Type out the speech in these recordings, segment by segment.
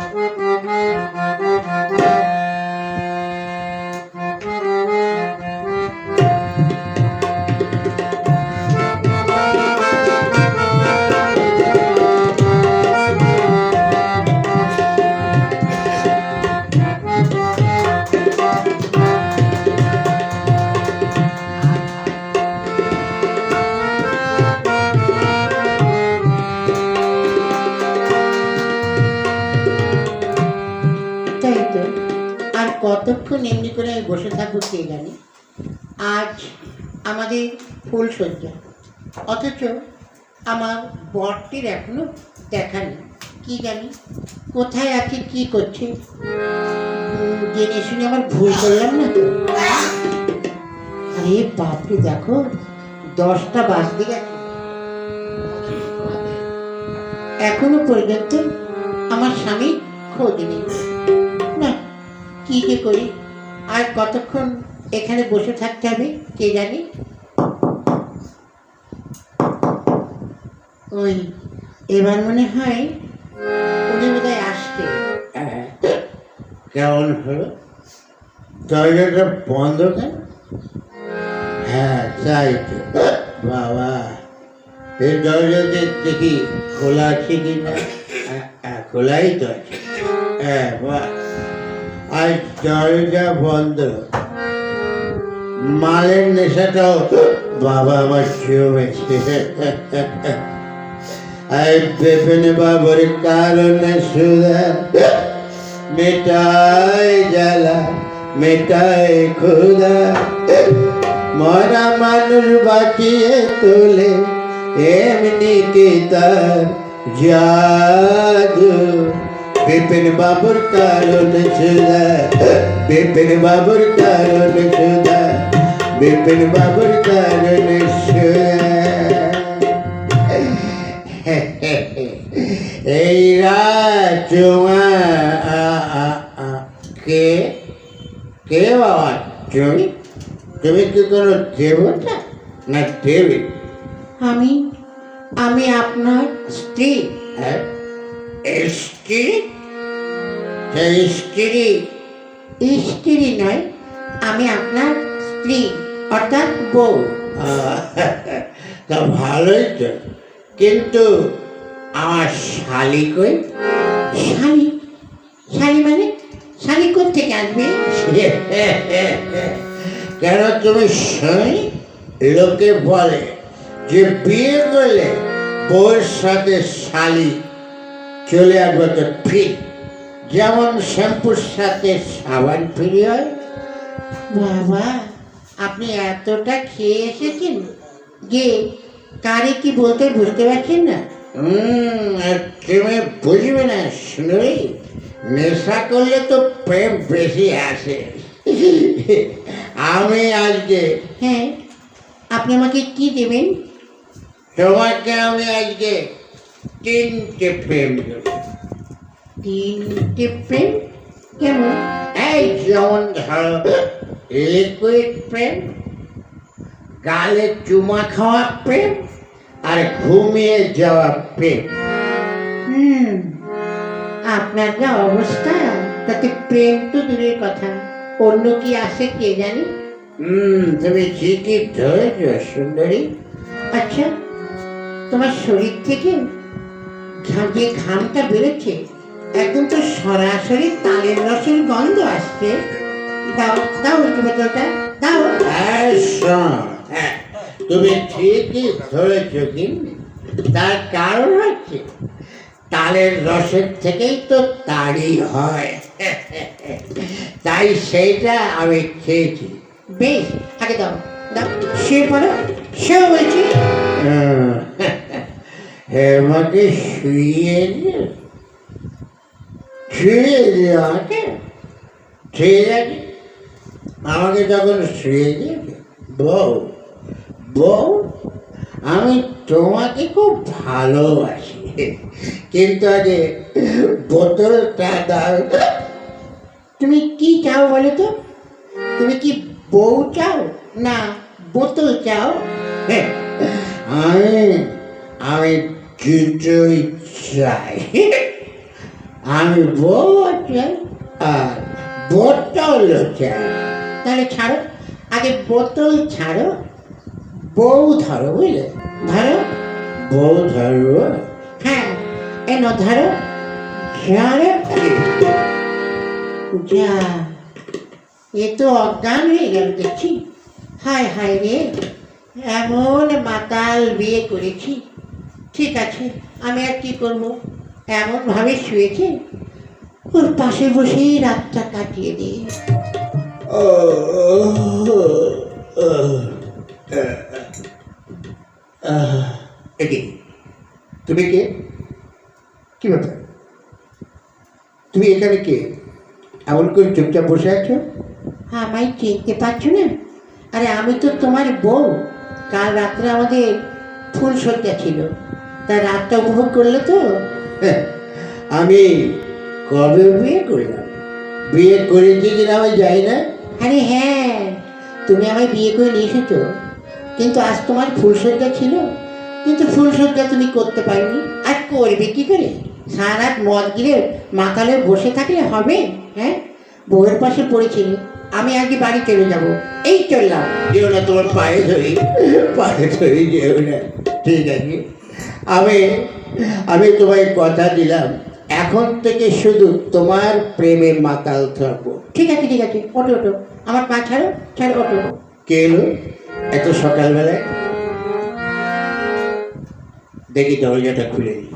তাই আজ আমাদের ফুল সজ্জা। অথচ আমার বরটির এখনও দেখা নেই। কি জানি, কোথায় আছে, কি করছে? জেনে শুনে আমার ভুল করলাম না তো? আরে বাপরে, দেখো, দশটা বাজতে গেছে। এখনও পর্যন্ত আমার স্বামী খোঁজ নেই। না, কি যে করি? আর কতক্ষণ এখানে বসে থাকতে হবে কে জানি? ওই এবার মনে হয় উনি বোধহয় আসছে কেমন হলো? দরজাটা বন্ধ কেন? হ্যাঁ তাই তো। বাবা এই দরজাতে দেখি খোলা আছে কি না? হ্যাঁ, হ্যাঁ, খোলাই তো আছে। হ্যাঁ বাহ। আজ দরজা বন্ধ। মালের নেশাটাও বাবা আমার জমেছে আই বেপনে বাবর কারণে সুদা মেটাই জ্বালা মেটাই খুদা মরা মানুষ বাঁচিয়ে তোলে এমনি কি তার জাদু বিপিন বাবুর কারণ সুদা বিপিন বাবুর কারণ সুদা বিপিন বাবুর কারণ এই রাজমা কে? কে বাবা? তুমি? তুমি কি কোনো দেবতা না দেবী? আমি আমি আপনার স্ত্রী। হ্যাঁ? স্ত্রী? স্ত্রী? স্ত্রী নয় আমি আপনার স্ত্রী। অর্থাৎ বউ তা ভালোই তো। কিন্তু আমার শালি কই? শালি? শালি মানে? শালি থেকে আসবে? কেন তুমি শুনি লোকে বলে যে বিয়ে করলে বউয়ের সাথে শালি চলে আসবে তো ফিট যেমন শ্যাম্পুর সাথে সাবান ফ্রি হয়। বাবা। আপনি এতটা খেয়ে এসেছেন যে কারে কি বলতে বুঝতে পারছেন না? হুম, আর তুমি বুঝবে না শুনবি নেশা করলে তো প্রেম বেশি আসে। আমি আজকে হ্যাঁ আপনি আমাকে কি দেবেন? তোমাকে আমি আজকে তিনটে প্রেম দেব। তিনটে প্রেম? কেমন? এই যেমন ধরো লিকুইড প্রেম? গালে চুমা খাওয়া প্রেম আর ঘুমিয়ে যাওয়া প্রেম? হুম আপনার যা অবস্থা তাতে প্রেম তো দূরের কথা। অন্য কি আসে কে জানি? হুম তুমি ঠিকই ধরেছ সুন্দরী। আচ্ছা তোমার শরীর থেকে যে ঘামটা বেরোচ্ছে একদম তো সরাসরি তালের রসের গন্ধ আসছে। দাও দাও একটু বোতলটা দাও। হ্যাঁ শোনো হ্যাঁ তুমি ঠিকই ধরেছ কিন্তু তার কারণ হচ্ছে তালের রসের থেকেই তো তাড়ি হয়। তাই সেইটা আমি খেয়েছি। বেশ আগে দাও দাও শুয়ে পড়ো শুয়ে বলছি। আমাকে শুয়ে শুয়ে দিও আমাকে ঠিক আছে। আমাকে তখন শুয়ে বউ বউ, আমি তোমাকে খুব ভালোবাসি। কিন্তু আগে বোতলটা দাও তুমি কি চাও বলো তো? তুমি কি বউ চাও? না, বোতল চাও? আমি আমি দুটোই চাই। আমি বউ চাই, আর বোতল চাই তাহলে ছাড়ো, আগে বোতল ছাড়ো, বউ ধরো বুঝলে? ধরো। বউ ধরো। হ্যাঁ এন ধরো। ঝাড়ো যা, এ তো অজ্ঞান হয়ে গেল দেখছি। হায় হায় রে, এমন মাতাল বিয়ে করেছি। ঠিক আছে, আমি আর কি করব? এমনভাবে শুয়েছে ওর পাশে বসেই রাতটা কাটিয়ে দিই। তুমি কে? কি ব্যাপার? তুমি এখানে কে? এমন করে চুপচাপ বসে আছো? আমায় চিনতে পারছ না? আরে আমি তো তোমার বউ। কাল রাত্রে আমাদের ফুল সজ্জা ছিল। তা রাতটা উপভোগ করলে তো? হ্যাঁ, আমি কবে বিয়ে করলাম বিয়ে করেছি কিনা আমি যাই না? আরে হ্যাঁ তুমি আমায় বিয়ে করে নিয়ে এসেছ। কিন্তু আজ তোমার ফুলসজ্জা ছিল। কিন্তু ফুলসজ্জা তুমি করতে পারোনি। আর করবে কী করে? সারা রাত মদ গিলে মাতালে বসে থাকলে হবে হ্যাঁ? বউয়ের পাশে পড়েছিলে আমি আগে বাড়ি চলে যাব। এই চললাম। যেও না তোমার পায়ে ধরি। পায়ে ধরি যেও না। ঠিক আছে। আমি আমি তোমায় কথা দিলাম। এখন থেকে শুধু তোমার প্রেমে মাতাল থাকব। ঠিক আছে ঠিক আছে ওটো ওটো আমার পা ছাড়ো ছাড়ো ওটো কে এলো? এত সকালবেলায়? দেখি দরজাটা খুলে দিই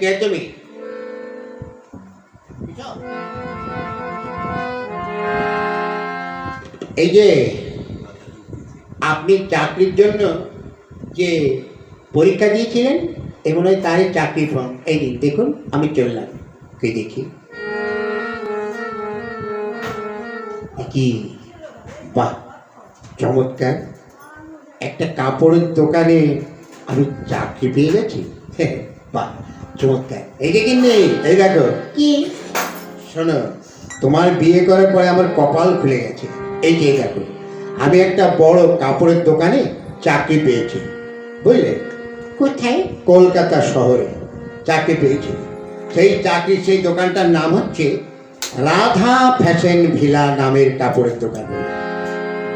কে তুমি? এই যে আপনি চাকরির জন্য যে পরীক্ষা দিয়েছিলেন? এগুলো তারই চাকরি ফর্ম এই দিন দেখুন আমি চললাম কে দেখি? কি বাহ চমৎকার। একটা কাপড়ের দোকানে আমি চাকরি পেয়ে গেছি? হ্যাঁ, বাহ চমৎকার। এই যে কিনে এই দেখো। কি? শোনো তোমার বিয়ে করার পরে আমার কপাল খুলে গেছে। এই যে দেখো আমি একটা বড় কাপড়ের দোকানে চাকরি পেয়েছি। বুঝলে? কোথায়? কলকাতা শহরে চাকরি পেয়েছি। সেই চাকরি সেই দোকানটার নাম হচ্ছে রাধা ফ্যাশন ভিলা নামের কাপড়ের দোকান।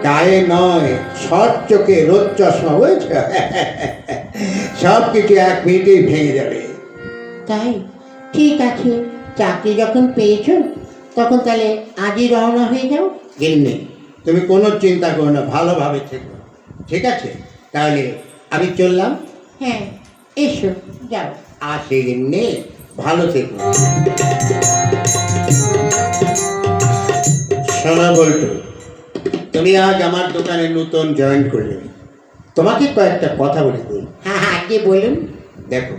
গায়ে নয় সব চোখে রোদ চশমা বুঝেছ? সব কিছু এক মিনিটেই ভেঙে যাবে। তাই? ঠিক আছে। চাকরি যখন পেয়েছ তখন তাহলে আজই রওনা হয়ে যাও। গিন্নি তুমি কোনো চিন্তা করো না ভালোভাবে থেকো। ঠিক আছে? তাহলে আমি চললাম। হ্যাঁ এসো যাও। আসি গিন্নি ভালো থেকো। শোনা বলতো তুমি আজ আমার দোকানে নতুন জয়েন করলে। তোমাকে কয়েকটা কথা বলে দিই। হ্যাঁ হ্যাঁ আগে বলুন। দেখো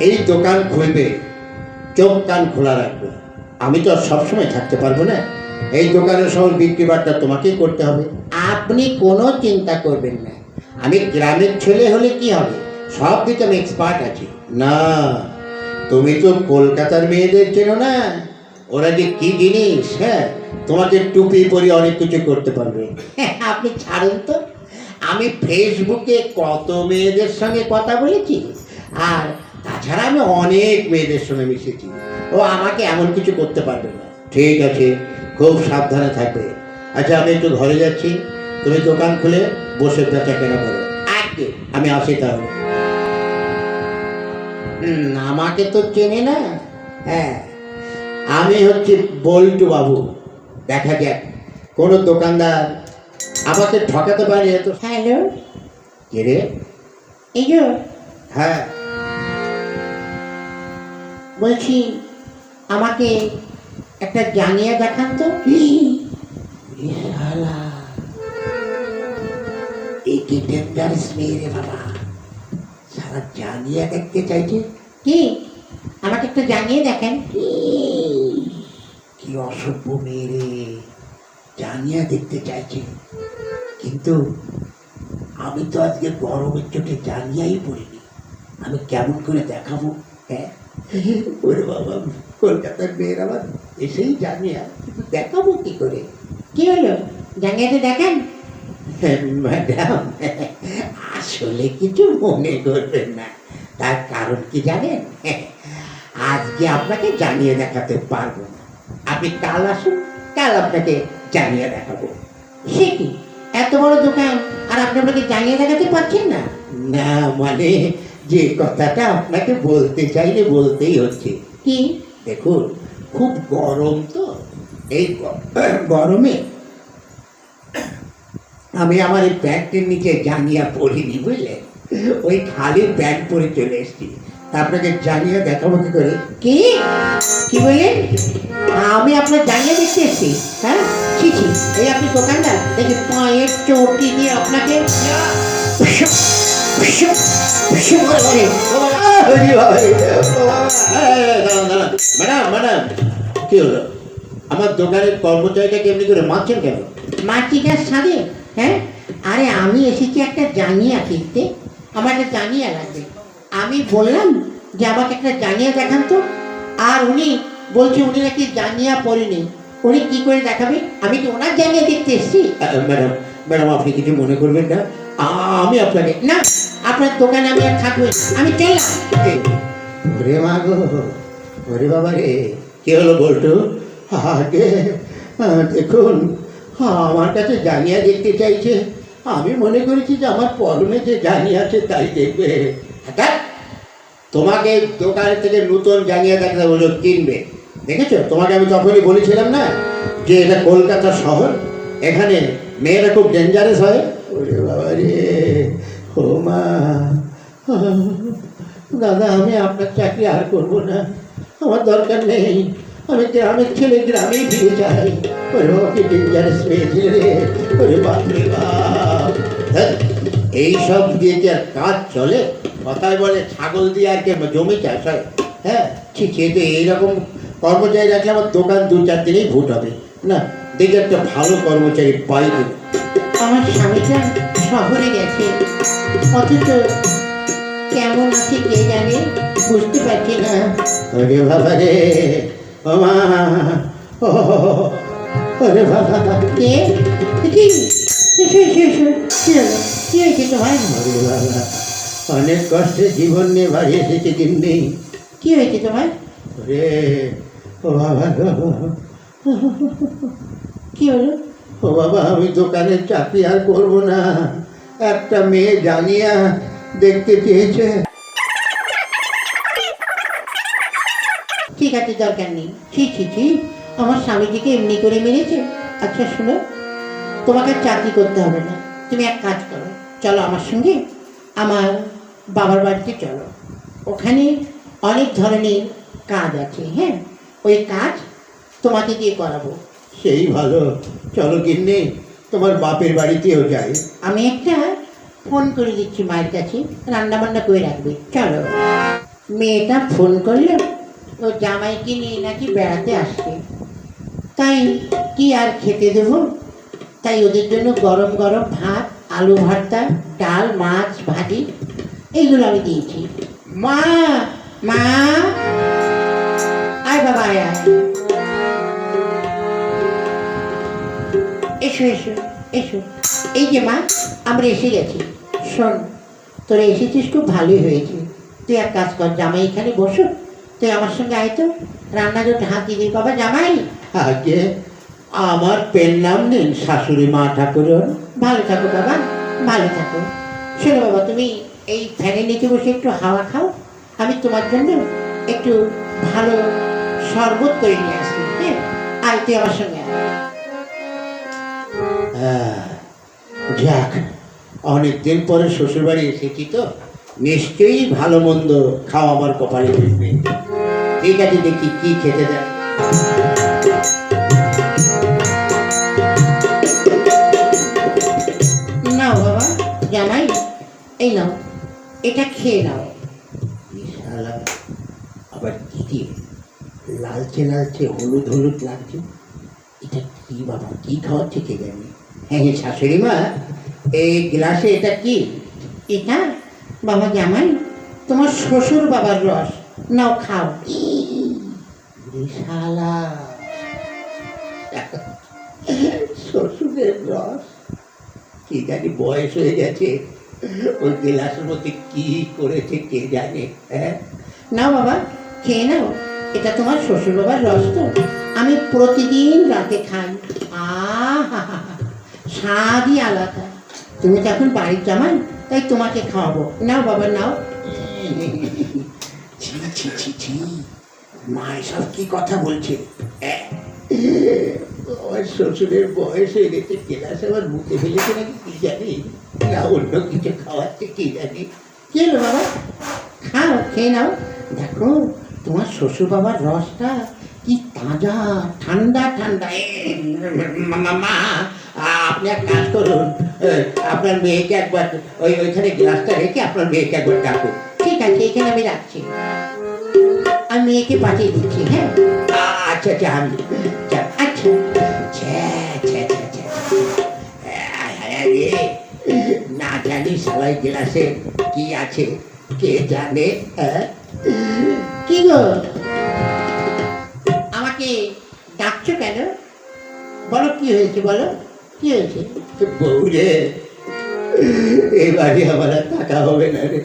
এই দোকান খুলবে চোখ কান খোলা রাখবে। আমি তো আর সবসময় থাকতে পারব না। এই দোকানের সব বিক্রি বার্তা তোমাকেই করতে হবে। আপনি কোনো চিন্তা করবেন না। আমি গ্রামের ছেলে হলে কি হবে? সব দিকে আমি এক্সপার্ট আছি। না তুমি তো কলকাতার মেয়েদের চেনো না। ওরা যে কি জিনিস হ্যাঁ? তোমাকে টুপি পরে অনেক কিছু করতে পারবে। হ্যাঁ, আপনি ছাড়ুন তো। আমি ফেসবুকে কত মেয়েদের সঙ্গে কথা বলেছি। আর তাছাড়া আমি অনেক মেয়েদের সঙ্গে মিশেছি। ও আমাকে এমন কিছু করতে পারবে না। ঠিক আছে খুব সাবধানে থাকবে। আচ্ছা আমি একটু ঘরে যাচ্ছি। তুমি দোকান খুলে বসে বেচা কেনা করো? আগে। আমি আসি তাহলে। আমাকে তো চেনে না। হ্যাঁ। আমি হচ্ছি বল্টু বাবু। দেখা যাক কোনো দোকানদার আমাকে ঠকাতে পারে তো হ্যালো। কে রে? এই যে। হ্যাঁ। বলছি আমাকে একটা জানিয়ে দেখান তো। শালা এই কি ডেঞ্জারাস মেয়ে রে বাবা। সারা জানিয়ে দেখতে চাইছে। কি? আমাকে একটু জানিয়ে দেখেন। কি? অসভ্য মেয়ে রে। জানিয়া দেখতে চাইছে। কিন্তু আমি তো আজকে গরমের চোটে জানিয়াই পড়িনি। আমি কেমন করে দেখাবো হ্যাঁ? ওরে বাবা কলকাতার মেয়ের আবার এসেই জানিয়া কিন্তু দেখাবো কি করে? কি হলো? জানিয়েতে দেখেন। ম্যাডাম, আসলে কিছু মনে করবেন না। তার কারণ কি জানেন? আজকে আপনাকে জানিয়ে দেখাতে পারব না। আপনি কাল আসুন, কাল আপনাকে জানিয়ে দেখাবো। সে কি? এত বড় দোকান, আর আপনি আপনাকে জানিয়ে দেখাতে পারছেন না? না মানে যে কথাটা আপনাকে বলতে চাইলে বলতেই হচ্ছে। কি? দেখুন, খুব গরম তো। এই গরমে আমি আমার এই প্যান্টের নিচে জানিয়া পরিনি বুঝলেন ওই খালি প্যান্ট পরে চলে এসেছি। তা আপনাকে জানিয়ে দেখাবো কি করে? কি? কি বললেন? আমি আপনার জানিয়ে দেখতে এসেছি হ্যাঁ? ছি ছি এই আপনি দোকানদার দেখি পায়ের চোটটি দিয়ে আপনাকে। ম্যাডাম ম্যাডাম কি হলো আমার দোকানের কর্মচারীটা কেমনি করে মারছেন কেন মাটিটার সাথে? হ্যাঁ? আরে আমি এসেছি একটা জানিয়া কিনতে আমার একটা জানিয়া লাগবে। আমি বললাম যে আমাকে একটা জানিয়া দেখান তো। আর উনি বলছে উনি নাকি জানিয়া পড়েনি উনি কি করে দেখাবে? আমি তো ওনার জানিয়া দেখতে এসেছি। ম্যাডাম ম্যাডাম আপনি কিছু মনে করবেন না। আমি আপনাকে না আপনার দোকানে আমি আর থাকব আমি চললাম। ওরে মা গো ওরে বাবা রে। কি হলো বলতো আগে দেখুন আমার কাছে জানিয়া দেখতে চাইছে। আমি মনে করেছি যে আমার পরনে যে জানিয়া আছে তাই দেখবে। হঠাৎ তোমাকে দোকানের থেকে নতুন জানিয়া দেখতে বলল কিনবে। দেখেছ? তোমাকে আমি তখনই বলেছিলাম না যে এটা কলকাতা শহর, এখানে মেয়েরা খুব ডেঞ্জারাস হয়। ওরে বাবা রে, ও মা। দাদা, আমি আপনার চাকরি আর করব না। আমার দরকার নেই। আমি গ্রামের ছেলে গ্রামে ফিরে যাই। ওরে বাবা কি ডেঞ্জারাস পেয়েছিল রে ওরে বাপ। ধ্যাৎ, দিয়ে কি আর কাজ চলে? কথায় বলে ছাগল দিয়ে আর কি জমি চাষ হয়? হ্যাঁ ঠিক সে তো এইরকম কর্মচারী রাখলে আমার দোকান দু চার দিনেই ভোট হবে। না দেখি একটা ভালো কর্মচারী পাই। আমার স্বামীটা শহরে গেছে। অথচ কেমন আছে কে জানে? বুঝতে পারছি না। বাবা রে মা বাবা অনেক কষ্টে জীবন নিয়ে বাড়ি এসেছে কিন্তু কি হয়েছে তোমার ওরে ও বাবা। কি হলো ও বাবা আমি দোকানের চাকরি আর করব না একটা মেয়ে জানিয়া দেখতে চেয়েছে আছে দরকার নেই। ছি ছি ছি আমার স্বামীজিকে এমনি করে মেরেছে। আচ্ছা শোনো তোমাকে আর চাকরি করতে হবে না। তুমি এক কাজ করো চলো আমার সঙ্গে আমার বাবার বাড়িতে চলো। ওখানে অনেক ধরনের কাজ আছে হ্যাঁ? ওই কাজ তোমাকে দিয়ে করাবো। সেই ভালো। চলো গিন্নি তোমার বাপের বাড়িতেও যাই। আমি একটা ফোন করে দিচ্ছি মায়ের কাছে রান্না বান্না করে রাখবে। চলো। মেয়েটা ফোন করল ও জামাইকে নিয়ে নাকি বেড়াতে আসবে। তাই কি আর খেতে দেবো? তাই ওদের জন্য গরম গরম ভাত, আলু ভর্তা, ডাল, মাছ, ভাজি, এইগুলো আমি দিয়েছি। মা মা! আয় বাবা, আয় এসো এসো এসো। এই যে মা, আমরা এসে গেছি। শোন, তোরা এসেছিস খুব ভালোই হয়েছে। তুই এক কাজ কর, জামাই এখানে বসো। তুই আমার সঙ্গে আয় তো। রান্নার একটু হাত দিয়ে দিবি। বাবা জামাই? আগে আমার পেন নাম নেন শাশুড়ি মা ঠাকুরের ভালো থাকো বাবা ভালো থাকো। শোনো বাবা তুমি এই ফ্যানের নিচে বসে একটু হাওয়া খাও। আমি তোমার জন্য একটু ভালো শরবত করে নিয়ে আসি হ্যাঁ? আয় তুই আমার সঙ্গে হ্যাঁ, যাক অনেকদিন পরে শ্বশুরবাড়ি এসেছি তো। নিশ্চয়ই ভালো মন্দ খাওয়া আমার কপালে উঠবে ঠিক আছে দেখি কি খেতে দেয় নাও বাবা জামাই এই নাও এটা খেয়ে নাও। আবার কি দিয়ে? লালচে লালচে হলুদ হলুদ লাগছে। এটা কি বাবা কি খাওয়াচ্ছে কে জানি? হ্যাঁ হ্যাঁ, শাশুড়ি মা এই গ্লাসে এটা কি? এটা বাবা জামাই তোমার শ্বশুর বাবার রস। নাও খাও। শালা শ্বশুরের রস? কি জানি বয়স হয়ে গেছে। ওই গ্লাসের মধ্যে কি করেছে কে জানে হ্যাঁ? না বাবা খেয়ে নাও। এটা তোমার শ্বশুর বাবার রস তো। আমি প্রতিদিন রাতে খাই। আহা স্বাদই আলাদা। তুমি তো এখন বাড়ির জামাই তাই তোমাকে খাওয়াবো। নাও বাবা নাও। ছি ছি ছি ছি। মা এসব কি কথা বলছে? আমার শ্বশুরের বয়স হয়ে গেছে গেলাস আমার মুখে ফেলেছে নাকি কি জানি? না অন্য কিছু খাওয়াচ্ছে কি জানি? কি হলো বাবা? খাও খেয়ে নাও। দেখো তোমার শ্বশুর বাবার রসটা কি তাজা ঠান্ডা ঠান্ডা। এ, মা- আপনি এক কাজ করুন। আপনার মেয়েকে একবার ওই ওইখানে গ্লাসটা রেখে আপনার মেয়েকে একবার ডাকুন। ঠিক আছে এখানে আমি রাখছি। মেয়েকে পাঠিয়ে দিচ্ছি হ্যাঁ? আচ্ছা আচ্ছা আমি আচ্ছা। না জানি সবাই গ্লাসে কি আছে কে জানে হ্যাঁ? কি গো? আমাকে ডাকছো কেন? বলো কি হয়েছে বলো? কি হয়েছে? বউ রে এবারে আমার টাকা হবে না রে।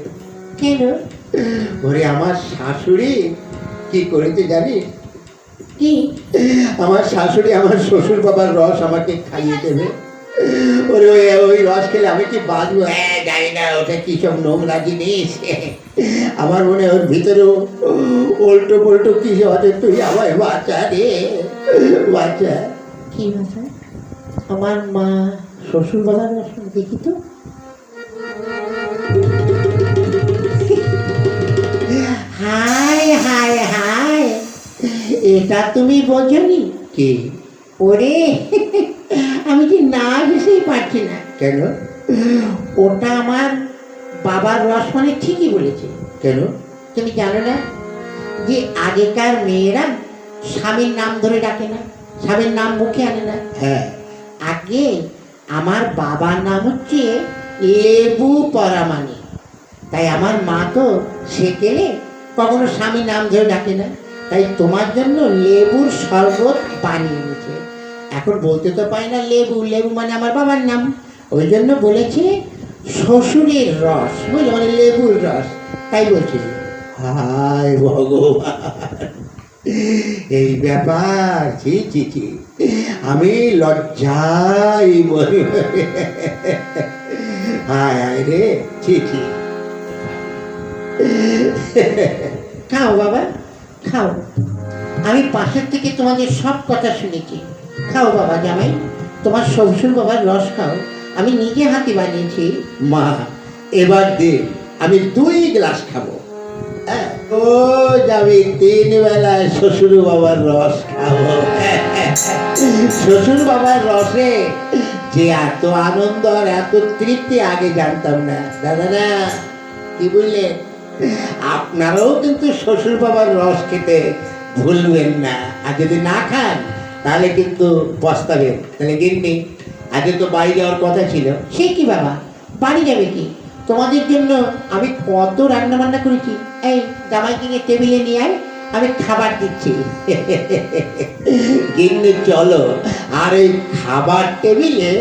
কেন? ওরে আমার শাশুড়ি কি করেছে জানিস কি? আমার শাশুড়ি আমার শ্বশুর বাবার রস আমাকে খাইয়ে দেবে। ওরে ওই ওই রস খেলে আমি কি বাঁচবো? হ্যাঁ জানি না ওটা কি সব নোংরা জিনিস? আমার মনে ওর ভিতরেও উল্টো পল্টো কি আছে তুই আমায় বাচ্চা রে বাচ্চা কি ভাষা আমার মা শ্বশুর বাবার রসম দেখি তো। হায় হায় এটা তুমি বোঝনি? কি? ওরে আমি কি না হেসেই পারছি না। কেন? ওটা আমার বাবার রস মানে ঠিকই বলেছে। কেন? তুমি জানো না যে আগেকার মেয়েরা স্বামীর নাম ধরে ডাকে না স্বামীর নাম মুখে আনে না। হ্যাঁ। আগে আমার বাবার নাম হচ্ছে লেবু পরামানি। তাই আমার মা তো সেকেলে কখনো স্বামীর নাম ধরে ডাকে না। তাই তোমার জন্য লেবুর শরবত বানিয়ে এনেছে। এখন বলতে তো পারি না লেবু লেবু মানে আমার বাবার নাম। ওই জন্য বলেছে শ্বশুরের রস, বুঝলে? মানে লেবুর রস। তাই বলছি। হায় ভগবান! এই ব্যাপার, ছি ছি ছি। আমি লজ্জাই মরি। হায় হায় রে, ছি ছি। খাও বাবা। খাও। আমি পাশের থেকে তোমাদের সব কথা শুনেছি। খাও বাবা জামাই, তোমার শ্বশুর বাবার রস খাও। আমি নিজে হাতে বানিয়েছি। মা, এবার দে, আমি দুই গ্লাস খাব। ও যাবি তিন বেলায় শ্বশুর বাবার রস খাব। শ্বশুর বাবার রসে যে এত আনন্দ আর এত তৃপ্তি, আগে জানতাম না। দাদা না কি বুঝলেন আপনারাও কিন্তু শ্বশুর বাবার রস খেতে ভুলবেন না। আর যদি না খান, তাহলে কিন্তু পস্তাবেন তাহলে গিন্নি, আগে তো বাড়ি যাওয়ার কথা ছিল। সে কি বাবা? বাড়ি যাবে কি? তোমাদের জন্য আমি কত রান্না বান্না করেছি। এই জামাইকে নিয়ে টেবিলে নিয়ে আয়, আমি খাবার দিচ্ছি। গিন্নি, চলো। আর এই খাবার টেবিলে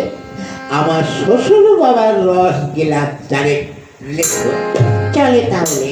আমার শ্বশুর বাবার রস গেলাস চারে লেখো। চলে তাহলে